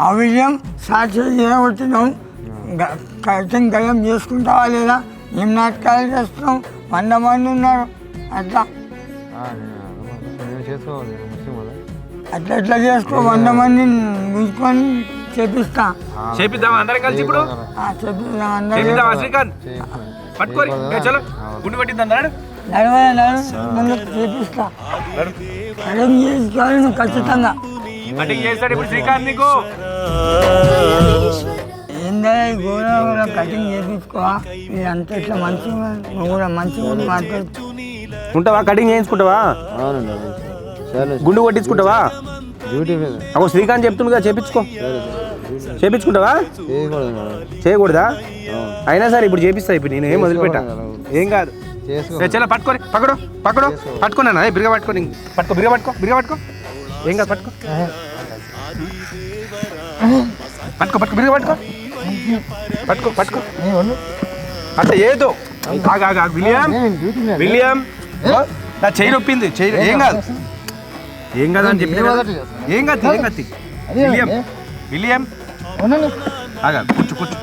ఆ విజయం సాక్షి చేయబడుతున్నాం కైతం గయం చేసుకుంటావా లేదా? ఏం నాటకాలు చేస్తున్నాం వంద మంది ఉన్నారు. అట్లా. అట్లా ఎట్లా చేసుకో. వంద మందిని ఉంచుకొని చేపిస్తా. చేపిద్దాం అందరం కలిసి ఇప్పుడు? ఆ, చేపిస్తా అందరూ శ్రీకాంత్? పట్టుకోరి. చలో. గుండు పట్టిద్దాం నడు. ముందు చేపిస్తా. చేసుకోవాలి నువ్వు ఖచ్చితంగా. అంటే చేస్తాడు ఇప్పుడు శ్రీకాంత్ నీకు. ఏందా గోడ కటింగ్ చేపించుకోవా ఇదంతా ఇట్లా మంచిగా నువ్వు కూడా మంచిగా ఉంటావా? కటింగ్ చేయించుకుంటావా? అవునండి సరే. గుండు కొట్టించుకుంటావా? డ్యూటీ మీద. శ్రీకాంత్ చెప్తుండగా చేపించుకో. చేపించుకుంటావా? చేయకూడదు చేయకూడదా. అయినా సరే ఇప్పుడు చేపిస్తా ఇప్పుడు నేను ఏం వదిలిపెట్టా? ఏం కాదు. చేసుకో చలో పట్టుకోరి పక్కడు పక్కడు. పట్టుకున్నానా ఏ, బిరిగా పట్టుకో నీకు. పట్టుకో బిరిగా పట్టుకో బిరిగా పట్టుకో. ఏం కాదు పట్టుకో. పట్టుకో పట్టుకో బిరిగా పట్టుకో. పట్టుకో పట్టుకో. అట్లా ఏదో. ఆగు, ఆగు, ఆగు. William William. నా చెయ్యి నొప్పింది. చెయ్యి ఏం కాదు. ఏం కాదు అని చెప్పిన కదా. ఏం కాదు ఏం కాదు. William William. ఆగా కూర్చో కూర్చో.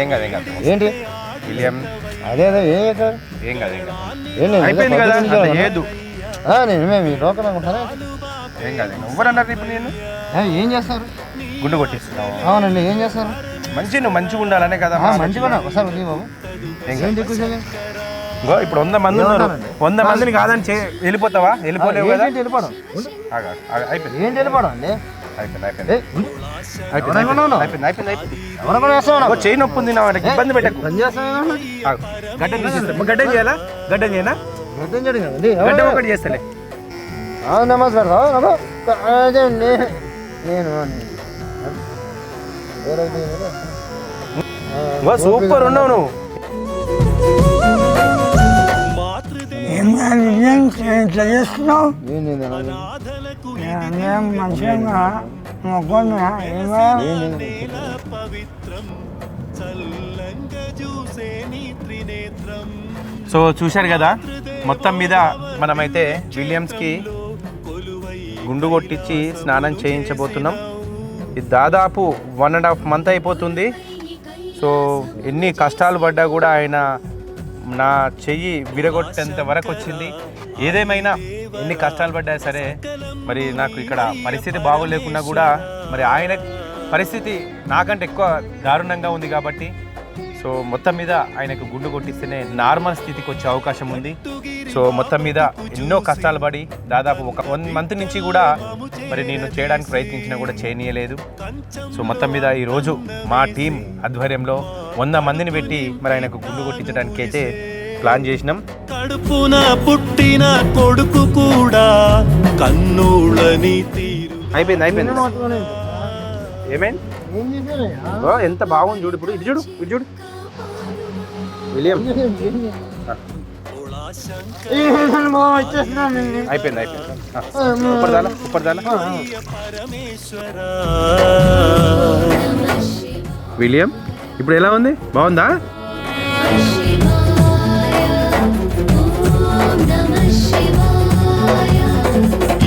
ఏం కాదు ఏం కాదు. ఏంటి? విలియం. అదే అదే ఏం కాదు ఏం కాదు. అయిపోయింది కదా? ఏదు. నేను మేము ఈ లోకల్ అనుకుంటారా ఏం కాదు. ఎవరన్నారు ఇప్పుడు నేను ఏ, చేస్తారు? గుండు కొట్టిస్తున్నావు. అవునండి ఏం చేస్తారు? మంచి నువ్వు మంచిగా ఉండాలనే కదా మంచిగా ఉన్నా. ఒకసారి ఉంది బాబు. ఇప్పుడు వంద మంది ఉన్నారు? వంద మందిని కాదని చే- వెళ్ళిపోతావా? వెళ్ళిపోలేవు కదా? ఏంటి వెళ్ళిపోవడం? అయిపోయింది. ఏంటి వెళ్ళిపోవడం అండి? చేయి నొప్పి ఉంది నా వాడికి ఇబ్బంది పెట్టకు. గడ్డం చేయాలా? గడ్డం చేయనా? మొత్తం చేయడం కదండి గడ్డం ఒకటి చేస్తలే. నమస్ పెడతావు నమో అదే నే- నేను సూపర్ ఉన్నావు నువ్వు. ఇట్లా చేస్తున్నావు? మంచిగా మొక్కున్నా. సో చూశారు కదా మొత్తం మీద మనమైతే విలియమ్స్కి గుండు కొట్టించి స్నానం చేయించబోతున్నాం. ఇది దాదాపు వన్ అండ్ హాఫ్ మంత్ అయిపోతుంది. సో ఎన్ని కష్టాలు పడ్డా కూడా ఆయన నా చెయ్యి విరగొట్టేంత వరకు వచ్చింది. ఏదేమైనా ఎన్ని కష్టాలు పడ్డా సరే మరి నాకు ఇక్కడ పరిస్థితి బాగోలేకున్నా కూడా మరి ఆయన పరిస్థితి నాకంటే ఎక్కువ దారుణంగా ఉంది కాబట్టి సో మొత్తం మీద ఆయనకు గుండు కొట్టిస్తేనే నార్మల్ స్థితికి వచ్చే అవకాశం ఉంది. సో మొత్తం మీద ఎన్నో కష్టాలు పడి దాదాపు ఒక వన్ మంత్ నుంచి కూడా మరి నేను చేయడానికి ప్రయత్నించినా కూడా చేయనీయలేదు. సో మొత్తం మీద ఈరోజు మా టీం ఆధ్వర్యంలో వంద మందిని పెట్టి మరి ఆయనకు గుండు కొట్టించడానికి అయితే ప్లాన్ చేసినాం. కడుపున పుట్టిన కొడుకు కూడా కన్నూళ్ళని తీరు. అయిపోయింది అయిపోయింది. ఏమైంది? ఎంత బాగుంది చూడు ఇప్పుడు. ఇది చూడు ఇది చూడు. విలియం. అయిపోయింది అయిపోయింది. ఆ, ఉప్పర్ విలియం ఇప్పుడు ఎలా ఉంది? బాగుందా?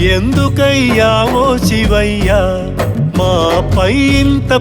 ఎందుకయ్యా ఓ శివయ్యా? మా పై ఇంత